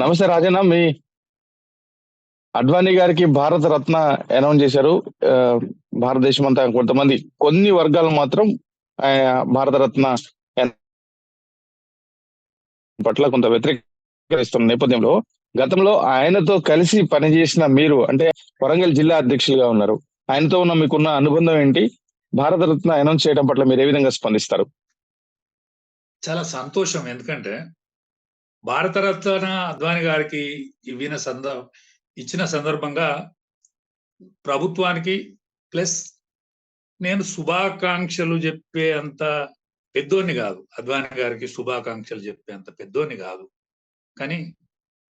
నమస్తే రాజన్న మీ అడ్వాణి గారికి భారత రత్న అనౌన్స్ చేశారు. భారతదేశం అంతా కొంతమంది కొన్ని వర్గాలు మాత్రం ఆయన భారత రత్న పట్ల కొంత వ్యతిరేకరిస్తున్న నేపథ్యంలో గతంలో ఆయనతో కలిసి పనిచేసిన మీరు అంటే వరంగల్ జిల్లా అధ్యక్షులుగా ఉన్నారు. ఆయనతో ఉన్న మీకున్న అనుబంధం ఏంటి? భారత రత్న అనౌన్స్ చేయడం పట్ల మీరు ఏ విధంగా స్పందిస్తారు? చాలా సంతోషం. ఎందుకంటే భారతరత్న అద్వాని గారికి ఇవ్విన సంద ఇచ్చిన సందర్భంగా ప్రభుత్వానికి ప్లస్ నేను శుభాకాంక్షలు చెప్పే అంత పెద్దోని కాదు. అద్వాని గారికి శుభాకాంక్షలు చెప్పే అంత పెద్దోని కాదు. కానీ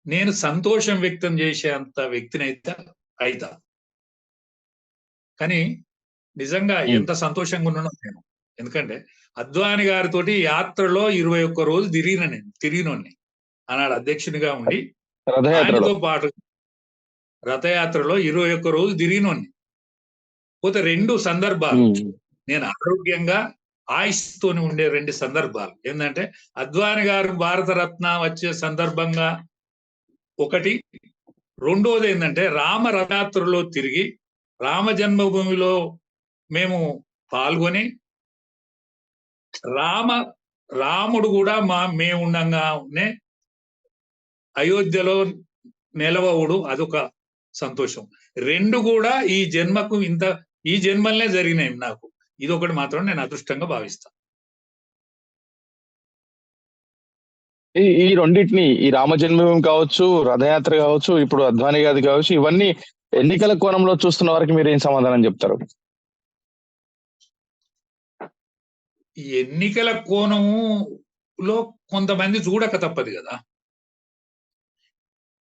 నేను సంతోషం వ్యక్తం చేసే అంత వ్యక్తిని అయితే. అయితా కానీ నిజంగా. ఎంత సంతోషంగా ఉన్నానో నేను. ఎందుకంటే అద్వాని గారితోటి యాత్రలో ఇరవై ఒక్క రోజు తిరిగిన నేను తిరిగినోని ఆనాడు అధ్యక్షునిగా ఉండి. ఆయనతో పాటు రథయాత్రలో ఇరవై ఒక్క రోజు తిరిగినోని పోతే రెండు సందర్భాలు. నేను ఆరోగ్యంగా ఆయుస్తోని ఉండే రెండు సందర్భాలు. ఏంటంటే అద్వాని గారు భారత రత్న వచ్చే సందర్భంగా ఒకటి. రెండోది ఏంటంటే రామ రథయాత్రలో తిరిగి రామ జన్మభూమిలో మేము పాల్గొని రామ రాముడు కూడా మా మేము ఉండంగానే అయోధ్యలో నిలవవుడు అదొక సంతోషం. రెండు కూడా ఈ జన్మకు ఇంత ఈ జన్మలనే జరిగినాయి నాకు. ఇది ఒకటి మాత్రం నేను అదృష్టంగా భావిస్తాను ఈ రెండింటిని ఈ రామ జన్మభూమి కావచ్చు రథయాత్ర కావచ్చు ఇప్పుడు అద్వాని గారి కావచ్చు ఇవన్నీ ఎన్నికల కోణంలో చూస్తున్న వారికి మీరు ఏం సమాధానం చెప్తారు? ఈ ఎన్నికల కోణములో కొంతమంది చూడక తప్పదు కదా.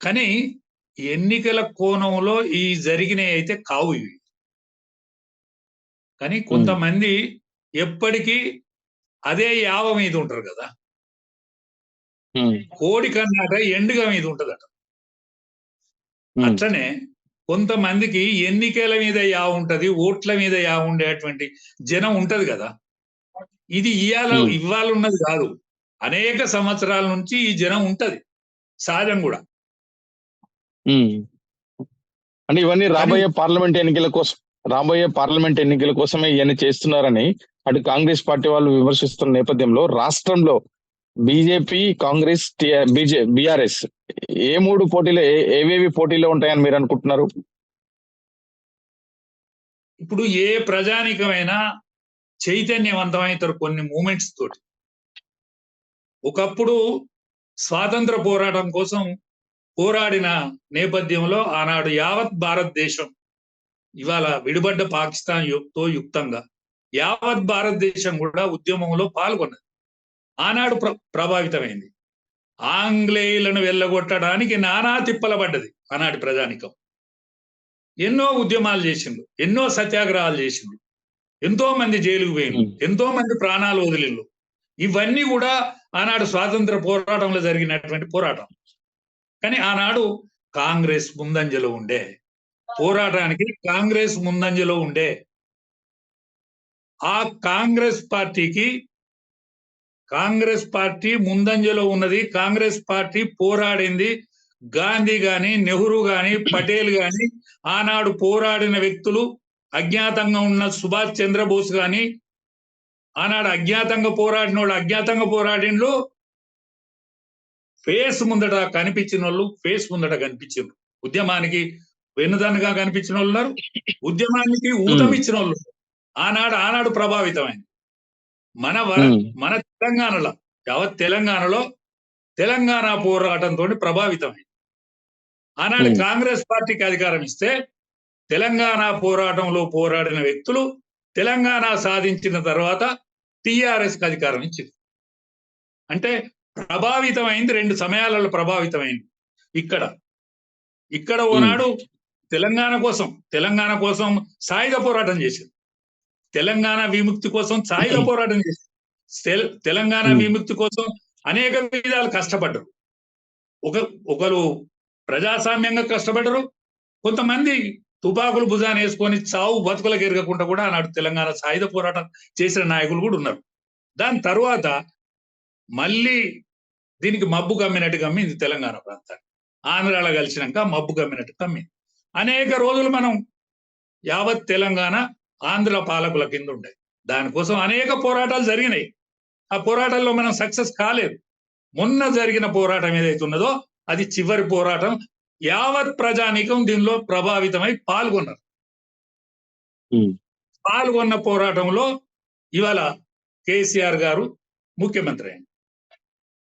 కానీ ఎన్నికల కోణంలో ఈ జరిగినవి అయితే కావు ఇవి. కానీ కొంతమంది ఎప్పటికీ అదే యావ మీద ఉంటారు కదా. కోడి కన్నాక ఎండుగా మీద ఉంటదట. అట్లనే కొంతమందికి ఎన్నికల మీద యా ఉంటది ఓట్ల మీద యా ఉండేటువంటి జనం ఉంటది కదా. ఇది ఇవాళ. ఇవాళ ఉన్నది కాదు. అనేక సంవత్సరాల నుంచి ఈ జనం ఉంటది. సహజం కూడా. అంటే ఇవన్నీ రాబోయే పార్లమెంట్ ఎన్నికల కోసం రాబోయే పార్లమెంట్ ఎన్నికల కోసమే ఇవన్నీ చేస్తున్నారని అటు కాంగ్రెస్ పార్టీ వాళ్ళు విమర్శిస్తున్న నేపథ్యంలో రాష్ట్రంలో BJP Congress B J BRS ఏ మూడు పోటీలు ఏ- ఏవేవి పోటీలో ఉంటాయని మీరు అనుకుంటున్నారు? ఇప్పుడు ఏ ప్రజానికమైనా చైతన్యవంతమవుతారు కొన్ని మూమెంట్స్ తోటి. ఒకప్పుడు స్వాతంత్ర పోరాటం కోసం పోరాడిన నేపథ్యంలో ఆనాడు యావత్ భారతదేశం ఇవాళ విడిపడ్డ పాకిస్తాన్తో యుక్తంగా యావత్ భారతదేశం కూడా ఉద్యమంలో పాల్గొన్నది. ఆనాడు ప్ర ప్రభావితమైంది. ఆంగ్లేయులను వెళ్ళగొట్టడానికి నానా తిప్పల పడ్డది ఆనాటి ప్రజానికం. ఎన్నో ఉద్యమాలు చేసిండు ఎన్నో సత్యాగ్రహాలు చేసిండు ఎంతో మంది జైలుకు పోయిండు. ఎంతో మంది ప్రాణాలు వదిలిండు. ఇవన్నీ కూడా ఆనాడు స్వాతంత్ర పోరాటంలో జరిగినటువంటి పోరాటం. కానీ ఆనాడు కాంగ్రెస్ ముందంజలో ఉండే. పోరాటానికి కాంగ్రెస్ ముందంజలో ఉండే. ఆ కాంగ్రెస్ పార్టీకి కాంగ్రెస్ పార్టీ ముందంజలో ఉన్నది. కాంగ్రెస్ పార్టీ పోరాడింది. గాంధీ గాని నెహ్రూ గాని పటేల్ గాని ఆనాడు పోరాడిన వ్యక్తులు అజ్ఞాతంగా ఉన్న సుభాష్ చంద్రబోస్ గాని ఆనాడు అజ్ఞాతంగా పోరాడిన అజ్ఞాతంగా పోరాడినలు. ఫేస్ ముందట కనిపించిన వాళ్ళు ఫేస్ ముందట కనిపించారు ఉద్యమానికి వెన్నుదన్నుగా కనిపించిన వాళ్ళు ఉన్నారు. ఉద్యమానికి ఊతమిచ్చిన వాళ్ళు. ఆనాడు ఆనాడు ప్రభావితమైంది. మన మన తెలంగాణలో యావత్ తెలంగాణలో తెలంగాణ పోరాటంతో ప్రభావితమైంది. ఆనాడు. కాంగ్రెస్ పార్టీకి అధికారం ఇస్తే తెలంగాణ పోరాటంలో పోరాడిన వ్యక్తులు తెలంగాణ సాధించిన తర్వాత టిఆర్ఎస్కి అధికారం ఇచ్చింది అంటే ప్రభావితమైంది రెండు సమయాలలో ప్రభావితమైంది. ఇక్కడ. ఇక్కడ ఓనాడు తెలంగాణ కోసం తెలంగాణ కోసం సాయుధ పోరాటం చేసింది తెలంగాణ విముక్తి కోసం సాయుధ పోరాటం తెల- తెలంగాణ. విముక్తి కోసం అనేక విధాలు కష్టపడ్డరు. ఒక ఒకరు ప్రజాస్వామ్యంగా కష్టపడ్డరు. కొంతమంది తుపాకులు భుజాన వేసుకొని చావు బతుకులకు ఎరగకుండా కూడా ఆనాడు తెలంగాణ సాయుధ పోరాటం చేసిన నాయకులు కూడా ఉన్నారు. దాని తర్వాత మళ్ళీ దీనికి మబ్బు కమ్మినట్టు కమ్మింది తెలంగాణ ప్రాంతాన్ని. ఆంధ్రాలో కలిసినాక మబ్బు కమ్మినట్టు కమ్మి అనేక రోజులు మనం యావత్ తెలంగాణ ఆంధ్ర పాలకుల కింద ఉండే. దానికోసం అనేక పోరాటాలు జరిగినాయి. ఆ పోరాటాల్లో మనం సక్సెస్ కాలేదు. మొన్న జరిగిన పోరాటం ఏదైతే ఉన్నదో అది చివరి పోరాటం. యావత్ ప్రజానీకం దీనిలో ప్రభావితమై పాల్గొన్నారు. పాల్గొన్న పోరాటంలో ఇవాళ కేసీఆర్ గారు ముఖ్యమంత్రి అయింది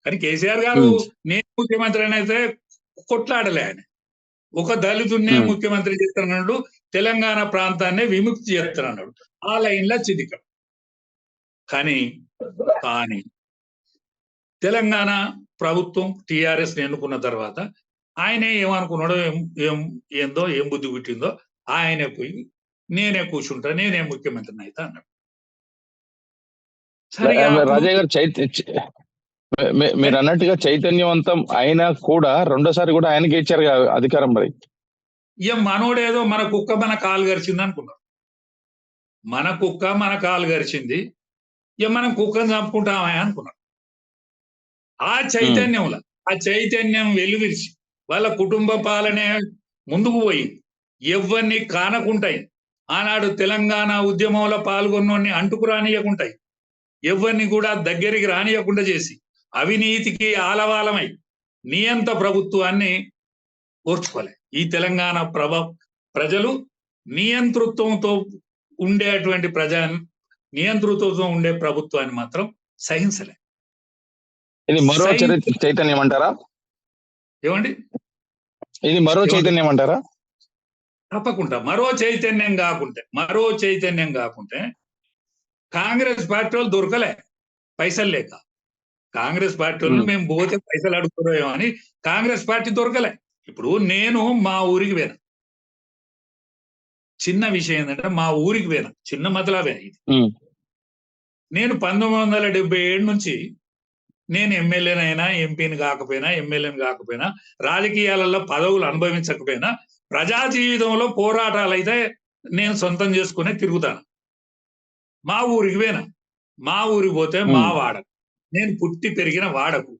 కానీ కేసీఆర్ గారు ఉమ్. నేను ముఖ్యమంత్రి అని అయితే కొట్లాడలే ఆయన ఒక దళితున్నే ఉమ్. ముఖ్యమంత్రి చేస్తున్నాడు తెలంగాణ ప్రాంతాన్ని విముక్తి చేస్తున్నాడు ఆ లైన్లో చిదిక కానీ కానీ తెలంగాణ ప్రభుత్వం టిఆర్ఎస్ ఎన్నుకున్న తర్వాత ఆయనే ఏమనుకున్నాడో ఏం ఏం ఏందో ఏం బుద్ధి పుట్టిందో ఆయనే పోయి నేనే కూర్చుంటా నేనే ముఖ్యమంత్రిని అయితే అన్నాడు సరే రాజయ్య గారు మీరు అన్నట్టుగా చైతన్యవంతం అయినా కూడా రెండోసారి కూడా ఆయనకి ఇచ్చారు అధికారం మరి. ఇక మనోడేదో మన కుక్క మన కాలు గరిచింది అనుకున్నాం మన కుక్క మన కాలు గరిచింది. ఇక మనం కుక్కను చంపుకుంటామే అనుకున్నాం ఆ చైతన్యంలో ఆ చైతన్యం వెలువిరిచి వాళ్ళ కుటుంబ పాలనే ముందుకు పోయి ఎవరిని కానకుంటాయి. ఆనాడు తెలంగాణ ఉద్యమంలో పాల్గొన్నోడిని అంటుకు రానియకుంటాయి. ఎవరిని కూడా దగ్గరికి రానియకుండా చేసి అవినీతికి ఆలవాలమై నియంత ప్రభుత్వాన్ని ఓర్చుకోలే. ఈ తెలంగాణ ప్రభ ప్రజలు నియంతృత్వంతో ఉండేటువంటి ప్రజా నియంతృత్వంతో ఉండే ప్రభుత్వాన్ని మాత్రం సహించలే. ఇది మరో చైతన్యం అంటారా ఏమండి? ఇది మరో? చైతన్యం అంటారా తప్పకుండా. మరో చైతన్యం కాకుంటే మరో చైతన్యం కాకుంటే కాంగ్రెస్ పార్టీ వాళ్ళు దొరకలే. పైసలు లేక. కాంగ్రెస్ పార్టీ వాళ్ళు. మేము పోతే పైసలు అడుగుతున్నామో అని కాంగ్రెస్ పార్టీ దొరకలే. ఇప్పుడు నేను మా ఊరికి పోయినా. చిన్న విషయం ఏంటంటే మా ఊరికి పోయినా. చిన్న మతలాబే ఇది. నేను పంతొమ్మిది వందల డెబ్బై ఏడు నుంచి నేను ఎమ్మెల్యేనైనా ఎంపీని కాకపోయినా ఎమ్మెల్యేని కాకపోయినా రాజకీయాలలో పదవులు అనుభవించకపోయినా ప్రజా జీవితంలో పోరాటాలు అయితే నేను సొంతం చేసుకునే తిరుగుతాను. మా ఊరికి పోయినా. మా ఊరికి పోతే మా Hmm. నేను పుట్టి పెరిగిన వాడకు.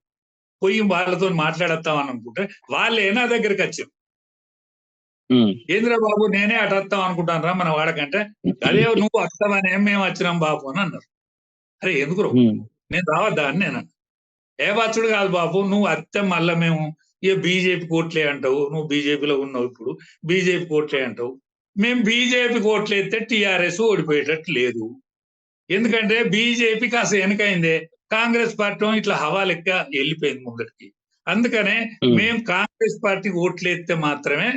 పోయి వాళ్ళతో మాట్లాడతామని అనుకుంటే వాళ్ళే నా దగ్గరికి వచ్చారు. ఏంద్ర బాబు నేనే అటు వస్తాం అనుకుంటాను రా మన వాడకంటే? అదే నువ్వు వస్తావని మేము వచ్చినాం బాబు అని అన్నారు. అరే ఎందుకు. నేను రావద్దా అని నేను. ఏ బచ్చుడు కాదు బాబు నువ్వు అత్తే మళ్ళా మేము ఇక బీజేపీ కోట్లే అంటావు నువ్వు బీజేపీలో ఉన్నావు ఇప్పుడు బీజేపీ కోట్లే అంటావు. మేము బీజేపీ కోట్లు ఎత్తే టీఆర్ఎస్ ఓడిపోయేటట్టు లేదు. ఎందుకంటే బీజేపీ కాస్త వెనకైందే. కాంగ్రెస్ పార్టీ ఇట్లా హవా లెక్క వెళ్ళిపోయింది ముందరికి అందుకనే ఉమ్. మేము కాంగ్రెస్ పార్టీకి ఓట్లు ఎత్తే మాత్రమే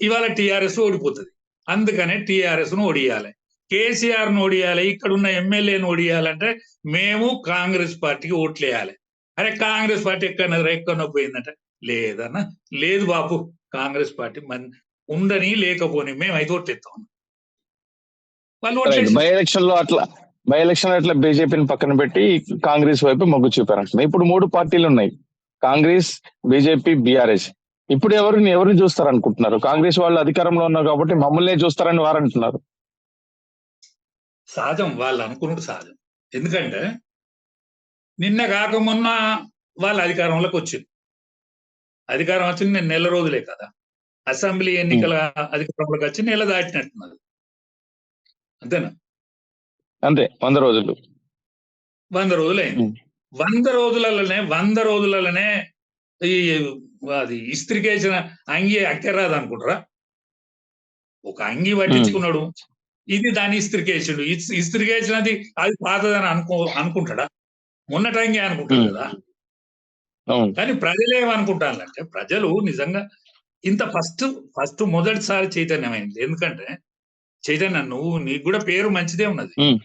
ఇవాళ టీఆర్ఎస్ ఓడిపోతుంది. అందుకనే టీఆర్ఎస్ను ఓడియాలి. కేసీఆర్ను ఓడియాలి ఇక్కడ ఉన్న ఎమ్మెల్యేను ఓడియాలంటే మేము కాంగ్రెస్ పార్టీకి ఓట్లు వేయాలి. అరే కాంగ్రెస్ పార్టీ ఎక్కడ ఎక్కడ పోయిందంటే లేదన్న లేదు బాబు కాంగ్రెస్ పార్టీ మన ఉండని లేకపోని మేము ఐదు ఓట్లు ఎత్తాం వాళ్ళు బై ఎలక్షన్లో అట్లా బై ఎలక్షన్ అట్లా బీజేపీని పక్కన పెట్టి కాంగ్రెస్ వైపు మొగ్గు చూపారంటున్నారు ఇప్పుడు మూడు పార్టీలు ఉన్నాయి. Congress BJP BRS. ఇప్పుడు ఎవరిని ఎవరిని చూస్తారు అనుకుంటున్నారు కాంగ్రెస్ వాళ్ళు అధికారంలో ఉన్నారు కాబట్టి మమ్మల్నే చూస్తారని వారు అంటున్నారు. సహజం వాళ్ళు అనుకున్నది సహజం. ఎందుకంటే నిన్న కాక మొన్న వాళ్ళ అధికారంలోకి వచ్చింది అధికారం వచ్చింది నేను నెల రోజులే కదా. అసెంబ్లీ ఎన్నికల అధికారంలోకి వచ్చి నెల దాటినట్టున్నది అంతేనా? అంతే వంద రోజులు. వంద రోజులైంది ఉం. వంద రోజులలోనే వంద రోజులలోనే ఈ అది ఇస్త్రికేసిన అంగి అక్కర్రాదు అనుకుంటారా ఒక అంగి పట్టించుకున్నాడు. ఇది దాన్ని ఇస్త్రికేసిండు ఇస్- ఇస్త్రికేసినది అది పాతదని అనుకో అనుకుంటాడా? మొన్నటి అంగి అనుకుంటాడు. కదా. కానీ ప్రజలు ఏమనుకుంటారంటే ప్రజలు నిజంగా ఇంత ఫస్ట్ ఫస్ట్ మొదటిసారి చైతన్యమైంది. ఎందుకంటే చైతన్య నువ్వు నీకు కూడా పేరు మంచిదే ఉన్నది.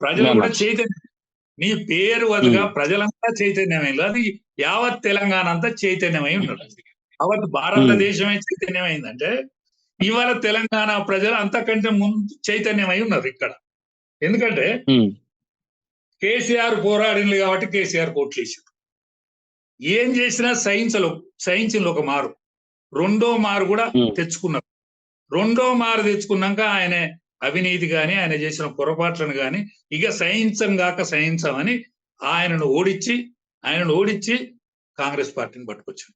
ప్రజలు కూడా. చైతన్యం. నీ పేరు వదిగా ప్రజలంతా చైతన్యమైంది అది యావత్ తెలంగాణ అంతా చైతన్యమై ఉన్నది. యావత్ భారతదేశమే చైతన్యమైందంటే ఇవాళ తెలంగాణ ప్రజలు అంతకంటే ముందు చైతన్యమై ఉన్నారు ఇక్కడ. ఎందుకంటే. కేసీఆర్ పోరాడింది కాబట్టి కేసీఆర్ కోట్లు వేసారు ఏం చేసినా సహించలో సహించిన ఒక మారు. రెండో మారు కూడా. తెచ్చుకున్నారు. రెండో మారు తెచ్చుకున్నాక ఆయన అవినీతి గాని ఆయన చేసిన పొరపాట్లను గాని ఇక సహించం గాక సహించమని ఆయనను ఓడించి ఆయనను ఓడించి కాంగ్రెస్ పార్టీని పట్టుకొచ్చారు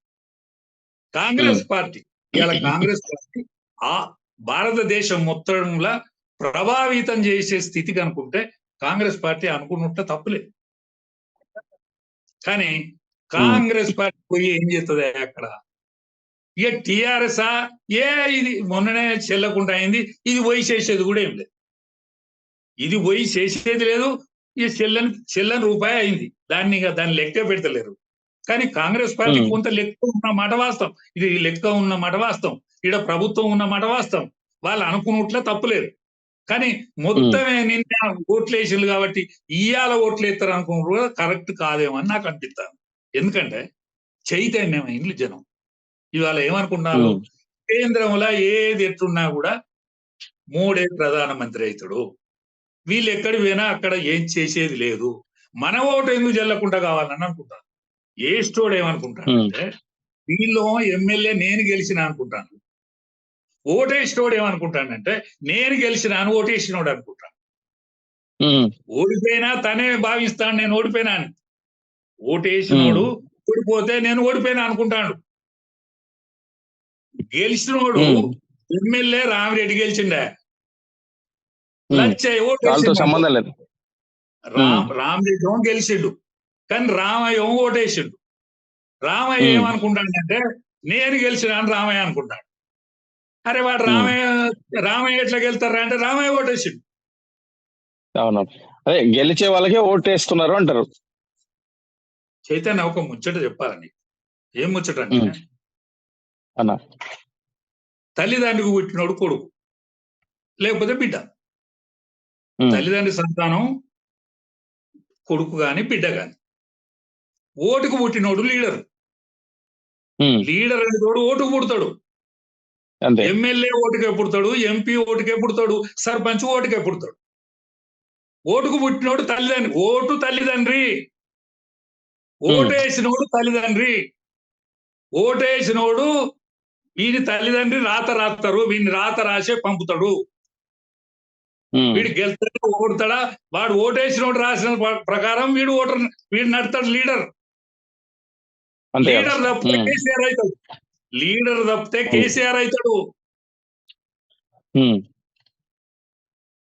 కాంగ్రెస్ పార్టీ ఇలా కాంగ్రెస్ పార్టీ ఆ భారతదేశం మొత్తంలో ప్రభావితం చేసే స్థితి కనుకుంటే కాంగ్రెస్ పార్టీ అనుకున్నట్ట తప్పులే. కానీ కాంగ్రెస్ పార్టీ పోయి ఏం చేస్తుంది అక్కడ? ఇక టిఆర్ఎస్ ఏ ఇది మొన్ననే చెల్లకుండా అయింది ఇది పోయి చేసేది కూడా ఏం లేదు. ఇది పోయి చేసేది లేదు ఈ చెల్లని చెల్లని రూపాయి అయింది. దాన్ని ఇక దాన్ని లెక్క పెడతలేరు. కానీ కాంగ్రెస్ పార్టీ. కొంత లెక్క ఉన్న మాట వాస్తవం. ఇది లెక్క ఉన్న మాట వాస్తవం. ఇక్కడ ప్రభుత్వం ఉన్న మాట వాస్తవం. వాళ్ళు అనుకున్నట్లే తప్పులేదు. కానీ మొత్తమే నిన్న ఓట్లు వేసిండ్రు కాబట్టి ఇయ్యాల ఓట్లు వేస్తారు అనుకున్నారు కూడా కరెక్ట్ కాదేమో అని నాకు అనిపిస్తాను ఎందుకంటే చైతన్యం అయింది జనం. ఇవాళ ఏమనుకున్నారు కేంద్రంలో ఏది ఎట్లున్నా కూడా మూడే ప్రధానమంత్రి అవుతాడు వీళ్ళు ఎక్కడి పోయినా అక్కడ ఏం చేసేది లేదు. మన ఓటు ఎందుకు చెల్లకుండా కావాలని అనుకుంటాను. ఏ స్టోడ్ ఏమనుకుంటానంటే వీళ్ళు ఎమ్మెల్యే నేను గెలిచిన అనుకుంటాను. ఓటేసినోడు ఏమనుకుంటానంటే నేను గెలిచిన అని ఓటేసినోడు అనుకుంటాను. ఓడిపోయినా తనే భావిస్తాను నేను ఓడిపోయినా అని ఓటేసినోడు ఓడిపోతే నేను ఓడిపోయినా అనుకుంటాడు గెలిచినోడు ఎమ్మెల్యే రామిరెడ్డి గెలిచిండే. ఓటు వాళ్ళతో. సంబంధం లేదు. రామ్ రామిరెడ్డి గెలిచిండు. కానీ రామయ్య ఓటేసిండు రామయ్య. ఏమనుకుంటాడంటే నేను గెలిచిన అని రామయ్య అనుకుంటాడు. అరే వాడు. రామయ్య రామయ్య ఎట్లా గెలుతారా అంటే రామయ్య ఓటేసిండు అవును. అదే గెలిచే వాళ్ళకే ఓటు వేస్తున్నారు అంటారు. చైతన్య ఒక ముచ్చట చెప్పాలని ఏం ముచ్చట అంటే. అన్న. తల్లిదండ్రికి పుట్టినోడు కొడుకు లేకపోతే బిడ్డ. తల్లిదండ్రి సంతానం కొడుకు గాని బిడ్డ గాని. ఓటుకు పుట్టినోడు లీడర్. లీడర్ అనేటోడు ఓటుకు పుడతాడు. ఎమ్మెల్యే ఓటుకే పుడతాడు ఎంపీ ఓటుకే పుడతాడు సర్పంచ్ ఓటుకే పుడతాడు. ఓటుకు పుట్టినోడు తల్లిదండ్రి ఓటు తల్లిదండ్రి. ఓటేసినోడు తల్లిదండ్రి. ఓటేసినోడు వీని తల్లిదండ్రి రాత రాస్తారు వీని రాత రాసే పంపుతాడు. వీడు గెలుస్తాడా ఓడతాడా? వాడు ఓటేసినోడు రాసిన ప్ర- ప్రకారం వీడు ఓటర్ వీడు నడతాడు లీడర్. లీడర్ తప్పితే కేసీఆర్ అవుతాడు. లీడర్ తప్పితే కేసీఆర్ అవుతాడు.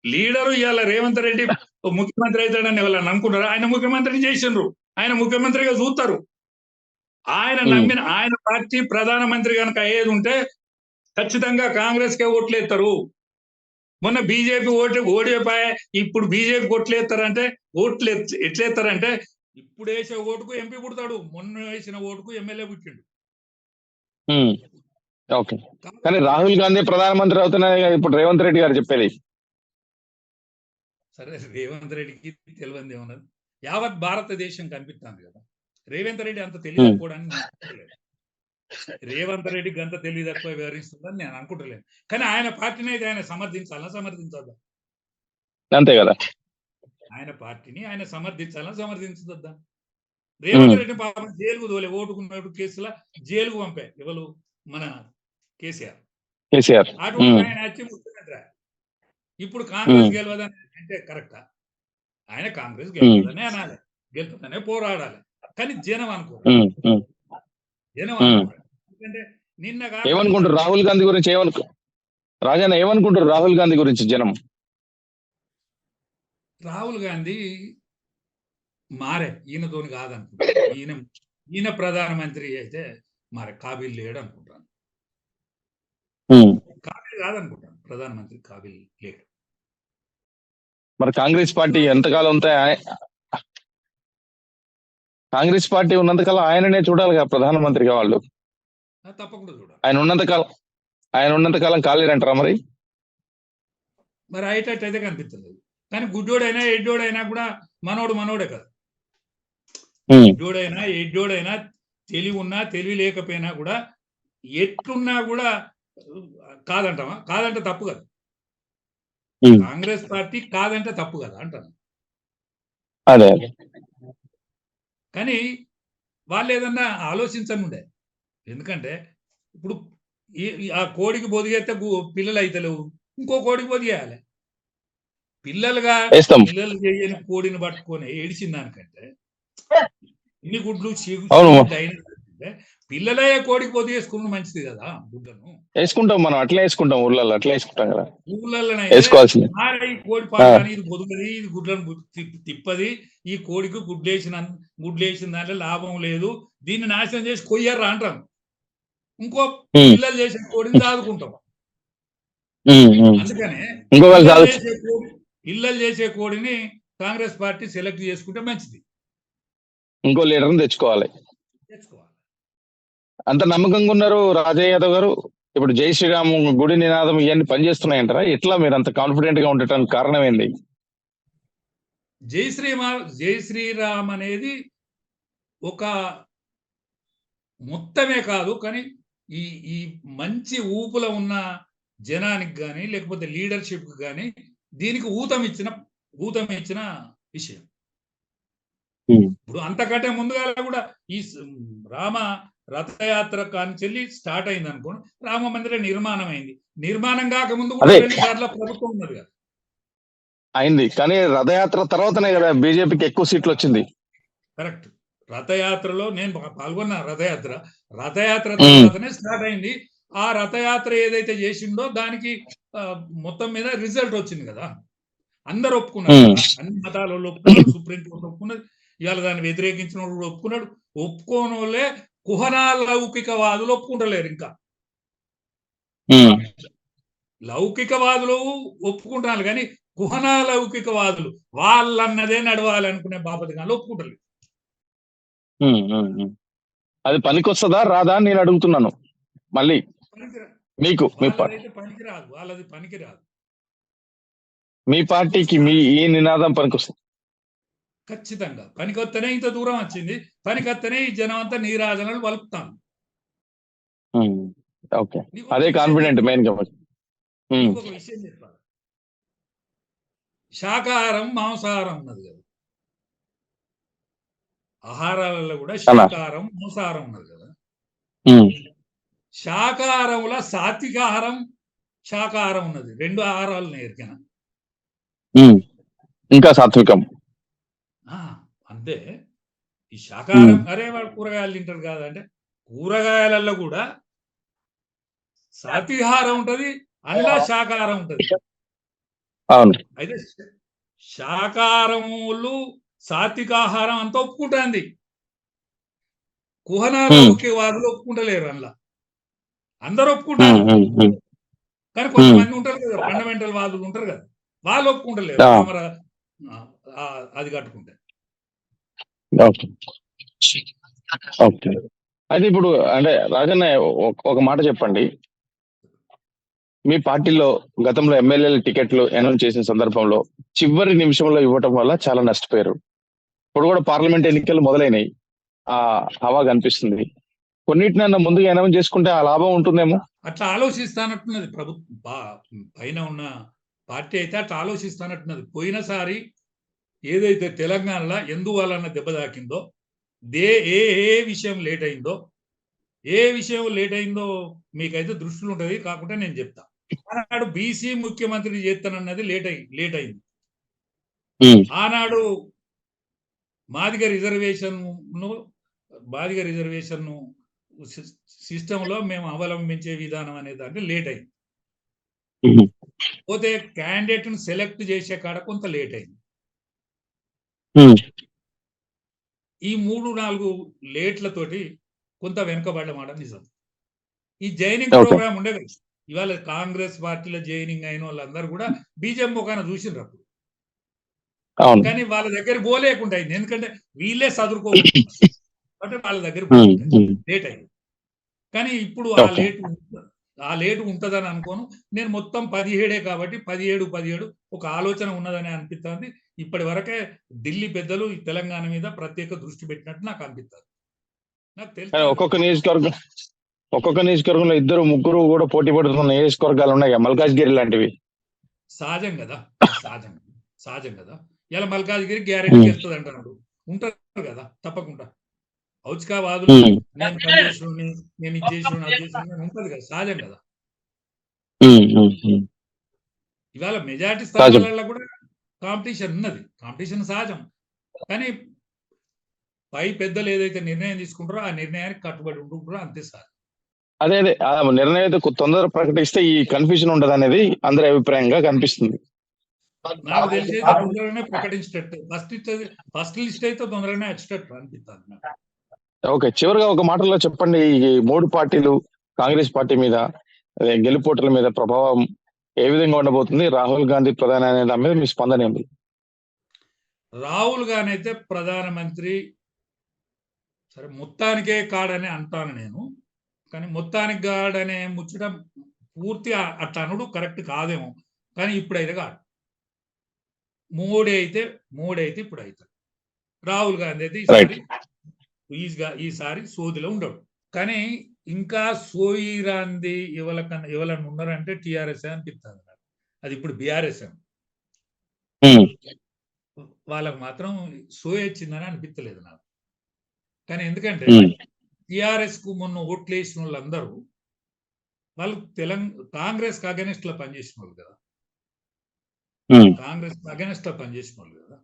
లీడరు ఇవాళ రేవంత్ రెడ్డి ముఖ్యమంత్రి అవుతాడని ఎవరైనా అనుకుంటారు ఆయన ముఖ్యమంత్రి చేసిండ్రు. ఆయన ముఖ్యమంత్రిగా చూస్తారు. ఆయన. నమ్మిన ఆయన పార్టీ ప్రధానమంత్రి కనుక అయ్యేది ఉంటే ఖచ్చితంగా కాంగ్రెస్ కే ఓట్లేస్తారు మొన్న బీజేపీ ఓటు ఓడిపోయి ఇప్పుడు బీజేపీ ఓట్లేస్తారంటే ఓట్లు ఎట్- ఎట్లేస్తారంటే ఇప్పుడు వేసే ఓటుకు ఎంపీ పుడతాడు. మొన్న వేసిన ఓటుకు ఎమ్మెల్యే పుట్టిండు. ఓకే. కానీ రాహుల్ గాంధీ ప్రధానమంత్రి అవుతున్నాయి ఇప్పుడు రేవంత్ రెడ్డి గారు చెప్పేది. సరే రేవంత్ రెడ్డికి తెలియంది ఏమన్నది? యావత్ భారతదేశం కనిపిస్తుంది కదా. రేవంత్ రెడ్డి అంత తెలియకపోవడానికి. రేవంత్ రెడ్డికి అంత తెలివి తక్కువ వివరిస్తుందని నేను అనుకుంటలేను కానీ ఆయన పార్టీని అయితే ఆయన సమర్థించాలా? సమర్థించద్దా? అంతే కదా. ఆయన పార్టీని ఆయన సమర్థించాలా? సమర్థించద్దా? రేవంత్. రెడ్డి పాపం జైలుకు తోలే ఓటుకున్నట్టు కేసుల జైలుకు పంపే. ఎవరు? మన కేసీఆర్. కేసీఆర్. అటువంటి. ఆయన వచ్చి ముఖ్యమంత్రి అయ్యారు. ఇప్పుడు కాంగ్రెస్. గెలవదని అంటే కరెక్టా? ఆయన కాంగ్రెస్ గెలవదనే అనాలి. గెలుతుందనే పోరాడాలి. కానీ జనం అనుకో. జనం ఎందుకంటే నిన్న ఏమనుకుంటారు రాహుల్ గాంధీ గురించి ఏమనుకు రాజన్న ఏమనుకుంటారు రాహుల్ గాంధీ గురించి జనం? రాహుల్ గాంధీ మారే ఈయనతోని కాదనుకుంటా. ఈయన ఈయన ప్రధానమంత్రి అయితే మారే కాబిల్ లేడు అనుకుంటాను. కాబిల్ కాదనుకుంటాను. ప్రధానమంత్రి కాబిల్ లేడు. మరి కాంగ్రెస్ పార్టీ ఎంతకాలం ఉంటాయి? కాంగ్రెస్ పార్టీ ఉన్నంతకాలం ఆయననే చూడాలి కదా ప్రధానమంత్రిగా వాళ్ళు. తప్పకుండా చూడాలి. ఆయన ఉన్నంతకాలం ఆయన ఉన్నంతకాలం కాలేరంటారా మరి? మరి అయ్యేటట్టు అయితే కనిపించలేదు. కానీ గుడ్డోడైనా ఎడ్డోడైనా కూడా మనోడు మనోడే కదా. ఉమ్, ఎడ్డోడైనా ఎడ్డోడైనా తెలివి ఉన్నా తెలివి లేకపోయినా కూడా ఎట్లున్నా కూడా కాదంటావా? కాదంటే తప్పు కదా. కాంగ్రెస్ పార్టీ కాదంటే తప్పు కదా అంటాను. అదే. కానీ వాళ్ళు ఏదన్నా ఆలోచించను ఉండే ఎందుకంటే ఇప్పుడు ఆ కోడికి బొదిగేస్తే పిల్లలు అయితలేవు ఇంకో కోడికి బొదిగేయాలి పిల్లలుగా పిల్లలు చేయని కోడిని పట్టుకొని ఏడిచిన దానికంటే ఇన్ని గుడ్లు. చీకు అయిన- అంటే పిల్లలయ్యే కోడికి పొద్దు వేసుకున్న మంచిది కదా గుడ్లను వేసుకుంటాం మనం అట్లా వేసుకుంటాం ఊర్లలో అట్లా వేసుకుంటాం కదా. వేసుకోవాల్సింది. "మారే ఈ కోడి పాలని ఇది బొదుగది ఇది గుడ్లను తిప్పది ఈ కోడికి గుడ్లేసిన గుడ్లేసిన దాంట్లో లాభం లేదు దీన్ని నాశనం చేసి కొయ్యర్రా అంటాం. ఇంకో పిల్లలు చేసే కోడిని దాదుకుంటాం. అందుకనే పిల్లలు చేసే కోడి పిల్లలు చేసే కోడిని కాంగ్రెస్ పార్టీ సెలెక్ట్ చేసుకుంటే మంచిది. ఇంకో లీడర్ని తెచ్చుకోవాలి. తెచ్చుకోవాలి. అంత నమ్మకంగా ఉన్నారు రాజయ్య యాదవ్ గారు. ఇప్పుడు జై శ్రీరామ్ గుడి నినాదం ఇవన్నీ పనిచేస్తున్నాయంటారా? ఎట్లా మీరు అంత కాన్ఫిడెంట్గా ఉండటానికి కారణం ఏంది జై శ్రీమా జై శ్రీరామ్ అనేది ఒక మొత్తమే కాదు కానీ ఈ ఈ మంచి ఊపులో ఉన్న జనానికి కానీ లేకపోతే లీడర్షిప్ కానీ దీనికి ఊతం ఇచ్చిన ఊతం ఇచ్చిన విషయం. ఇప్పుడు అంతకంటే ముందుగా కూడా ఈ రామ రథయాత్ర కాంచెల్లి స్టార్ట్ అయింది అనుకోండి రామ మందిర నిర్మాణం అయింది నిర్మాణం. రెండు సార్లు ప్రభుత్వం ఉన్నది కదా. అయింది. కానీ రథయాత్ర తర్వాతనే కదా బీజేపీకి ఎక్కువ సీట్లు వచ్చింది. కరెక్ట్. రథయాత్రలో నేను పాల్గొన్నా రథయాత్ర రథయాత్ర. తర్వాతనే స్టార్ట్ అయింది. ఆ రథయాత్ర ఏదైతే చేసిండో దానికి మొత్తం మీద రిజల్ట్ వచ్చింది కదా. అందరు ఒప్పుకున్నారు. అన్ని మతాల వాళ్ళు ఒప్పుకున్నారు సుప్రీం కోర్టు ఒప్పుకున్నది. ఇవాళ దాన్ని వ్యతిరేకించిన కూడా ఒప్పుకున్నాడు. ఒప్పుకోని వాళ్ళే కుహనా లౌకికవాదులు ఒప్పుకుంటలేరు ఇంకా. లౌకికవాదులు ఒప్పుకుంటున్నారు కానీ కుహనా లౌకికవాదులు వాళ్ళన్నదే నడవాలి అనుకునే బాపతి కానీ ఉమ్. అది పనికొస్తుందా? రాదా అని నేను అడుగుతున్నాను. మళ్ళీ మీకు మీ పనికిరాదు. వాళ్ళది పనికిరాదు. మీ పార్టీకి మీ ఈ నినాదం పనికొస్తుంది. ఖచ్చితంగా. పనికొత్తనే ఇంత దూరం వచ్చింది. పనికొత్తనే ఈ జనం అంతా నీరాజనలు వలుపుతాను ఓకే. అదే కాన్ఫిడెంట్ మెయిన్ విషయం చెప్పాలి. శాకాహారం మాంసాహారం ఉన్నది కదా. ఆహారాలలో కూడా శాకాహారం మాంసాహారం ఉన్నది కదా. శాకాహారంలో సాత్వికాహారం శాకాహారం ఉన్నది. రెండు ఆహారాలు నేర్కిన. ఇంకా సాత్వికం. అంతే ఈ శాకాహారం అరే వాడు కూరగాయలు తింటారు కాదంటే కూరగాయలలో కూడా సాత్విహారం ఉంటది అందులో శాకాహారం ఉంటది. అయితే శాకాహారములు సాత్వికాహారం అంతా ఒప్పుకుంటుంది. కుహనాలు Hmm. ముఖ్యవాదులు ఒప్పుకుంటలేరు అందులో. అందరూ ఒప్పుకుంటారు. కానీ కొంతమంది ఉంటారు కదా ఫండమెంటల్ వాదులు ఉంటారు కదా వాళ్ళు ఒప్పుకుంటలేరు. అది కట్టుకుంటే. ఓకే. ఓకే. అయితే ఇప్పుడు అంటే రాజన్న ఒక- మాట చెప్పండి. మీ పార్టీలో గతంలో ఎమ్మెల్యేల టికెట్లు అనౌన్స్ చేసిన సందర్భంలో చివరి నిమిషంలో ఇవ్వటం వల్ల చాలా నష్టపోయారు. ఇప్పుడు కూడా పార్లమెంట్ ఎన్నికలు మొదలైనాయి. ఆ హవా కనిపిస్తుంది. కొన్నిటినన్నా ముందుగా అనౌన్స్ చేసుకుంటే ఆ లాభం ఉంటుందేమో? అట్లా ఆలోచిస్తానట్టున్నది ప్రభుత్వం. పైన ఉన్న పార్టీ అయితే అట్లా ఆలోచిస్తానట్టున్నది. పోయినసారి ఏదైతే తెలంగాణలో ఎందువలన దెబ్బ తాకిందో దే ఏ ఏ విషయం లేట్ అయిందో ఏ విషయం లేట్ అయిందో మీకైతే దృష్టిలో ఉంటది కాకుండా నేను చెప్తా. ఆనాడు బీసీ ముఖ్యమంత్రి చేస్తానన్నది లేట్ అయి లేట్ అయింది. ఆనాడు మాదిగ రిజర్వేషన్ను మాదిగ రిజర్వేషన్ను సిస్టమ్లో మేము అవలంబించే విధానం అనే దాంట్లో లేట్ అయింది. పోతే క్యాండిడేట్ను సెలెక్ట్ చేసే కాడ కొంత లేట్ అయింది. ఈ మూడు నాలుగు లేట్లతోటి కొంత వెనుకబడ్డమాట నిజం. ఈ జైనింగ్. ప్రోగ్రామ్ ఉండే ఇవాళ కాంగ్రెస్ పార్టీలో జైనింగ్ అయిన వాళ్ళందరూ కూడా బీజేపీ ముఖాన చూసిండ్రు అప్పుడు. కానీ వాళ్ళ దగ్గర పోలేకుండా అయింది. ఎందుకంటే వీళ్ళే చదువుకో అంటే వాళ్ళ దగ్గర లేట్ అయింది. కానీ ఇప్పుడు ఆ. లేటు ఆ లేటు ఉంటదని అనుకోను. నేను మొత్తం పదిహేడే కాబట్టి పదిహేడు పదిహేడు ఒక ఆలోచన ఉన్నదని అనిపిస్తుంది ఇప్పటి వరకే ఢిల్లీ పెద్దలు ఈ తెలంగాణ మీద ప్రత్యేక దృష్టి పెట్టినట్టు నాకు అనిపిస్తుంది నాకు తెలుసు ఒక్కొక్క నియోజకవర్గం ఒక్కొక్క నియోజకవర్గంలో ఇద్దరు ముగ్గురు కూడా పోటీ పడుతున్న నియోజకవర్గాలు ఉన్నాయి మల్కాజ్గిరి లాంటివి? సహజం కదా సహజం సహజం కదా. ఇలా మల్కాజ్గిరి గ్యారెంటీ. చేస్తుంది అంటున్నాడు. ఉంటారు కదా తప్పకుండా. ఔచికా వాదులు ఉమ్, నేను నేను ఇది చేసిన ఉంటది కదా సహజం కదా. ఇవాళ మెజారిటీ. స్థానాలలో కూడా కాంపిటీషన్ ఉన్నది. కాంపిటీషన్ సహజం. కానీ పై పెద్దలు ఏదైతే నిర్ణయం తీసుకుంటారో ఆ నిర్ణయానికి కట్టుబడి ఉంటుంటారో అంతే సార్. అదే అదే. ఆ నిర్ణయం అయితే తొందర ప్రకటిస్తే ఈ కన్ఫ్యూజన్ ఉండదు అనేది అందరి అభిప్రాయంగా కనిపిస్తుంది. నాకు తెలిసి అయితే తొందరగానే ప్రకటించేటట్టు. ఫస్ట్ ఫస్ట్ లిస్ట్ అయితే తొందరగానే వచ్చేటట్టు అనిపిస్తుంది. ఓకే. చివరిగా ఒక మాటలో చెప్పండి. ఈ మూడు పార్టీలు కాంగ్రెస్ పార్టీ మీద గెలుపోటల మీద ప్రభావం ఏ విధంగా ఉండబోతుంది? రాహుల్ గాంధీ ప్రధాని అనే దాని మీద మీ స్పందన ఏంటి? రాహుల్ గానైతే ప్రధానమంత్రి సరే మొత్తానికే కాడని అంటాను నేను. కానీ మొత్తానికి కాడనే ముచ్చట పూర్తి అ- అట్లా అనుడు కరెక్ట్ కాదేమో. కానీ ఇప్పుడైతే కాదు. మూడే అయితే మూడైతే ఇప్పుడు అవుతాడు. రాహుల్ గాంధీ అయితే ఈసారి ఈసారి సోదిలో ఉండడు. కానీ ఇంకా సోయిరాంది ఎవరికన్నా ఎవరన్నా ఉన్నారంటే టిఆర్ఎస్ అనిపిస్తుంది నాకు. అది ఇప్పుడు బీఆర్ఎస్ వాళ్ళకు మాత్రం సోయి వచ్చిందని అనిపించలేదు నాకు. కానీ ఎందుకంటే టిఆర్ఎస్కు మొన్న ఓట్లు వేసిన వాళ్ళందరూ వాళ్ళు తెలంగాణ కాంగ్రెస్కు అగెనిస్ట్లో పనిచేసిన వాళ్ళు కదా. కాంగ్రెస్ అగెనిస్ట్లో పనిచేసిన వాళ్ళు కదా.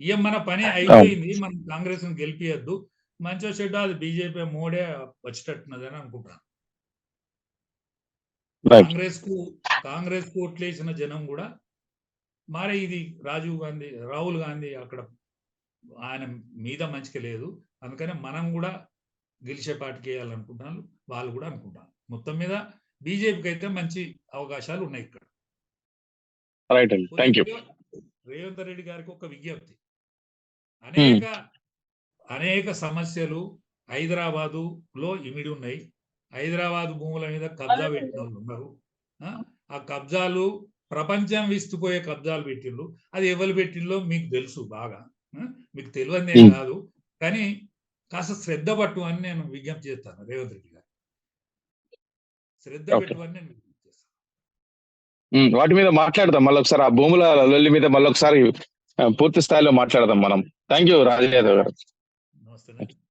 ఇక మన పని అయిపోయింది మనం కాంగ్రెస్ను గెలిపియద్దు. మంచిగా చెడ్డ అది బీజేపీ మోడే వచ్చేటట్టున్నదని అనుకుంటాను రైట్ కాంగ్రెస్కు కాంగ్రెస్కు ఓట్లేసిన జనం కూడా మరి ఇది రాజీవ్ గాంధీ రాహుల్ గాంధీ అక్కడ ఆయన మీద మంచిగా లేదు. అందుకని మనం కూడా గెలిచే పార్టీకి వేయాలనుకుంటున్నాను వాళ్ళు కూడా అనుకుంటాను మొత్తం మీద బీజేపీకి అయితే మంచి అవకాశాలు ఉన్నాయి ఇక్కడ. రేవంత్ రెడ్డి గారికి ఒక విజ్ఞప్తి. అనేక అనేక సమస్యలు హైదరాబాదు లో ఇమిడి ఉన్నాయి. హైదరాబాద్ భూముల మీద కబ్జా పెట్టిన వాళ్ళు ఉన్నారు. ఆ? కబ్జాలు ప్రపంచం విస్తుపోయే కబ్జాలు పెట్టిండ్రు. అది ఎవరు పెట్టిండ్రో మీకు తెలుసు బాగా? మీకు తెలియదు. కాదు. కానీ కాస్త శ్రద్ధ పట్టు అని నేను విజ్ఞప్తి చేస్తాను రేవంత్ రెడ్డి గారు. శ్రద్ధ. పెట్టు అని నేను విజ్ఞప్తి చేస్తాను. ఉమ్, వాటి మీద మాట్లాడదాం. మళ్ళీ ఒకసారి ఆ భూముల లొల్లి మీద మళ్ళీ ఒకసారి పూర్తి స్థాయిలో మాట్లాడదాం మనం. థ్యాంక్ యూ రాజయాదవ్ గారు. నమస్తే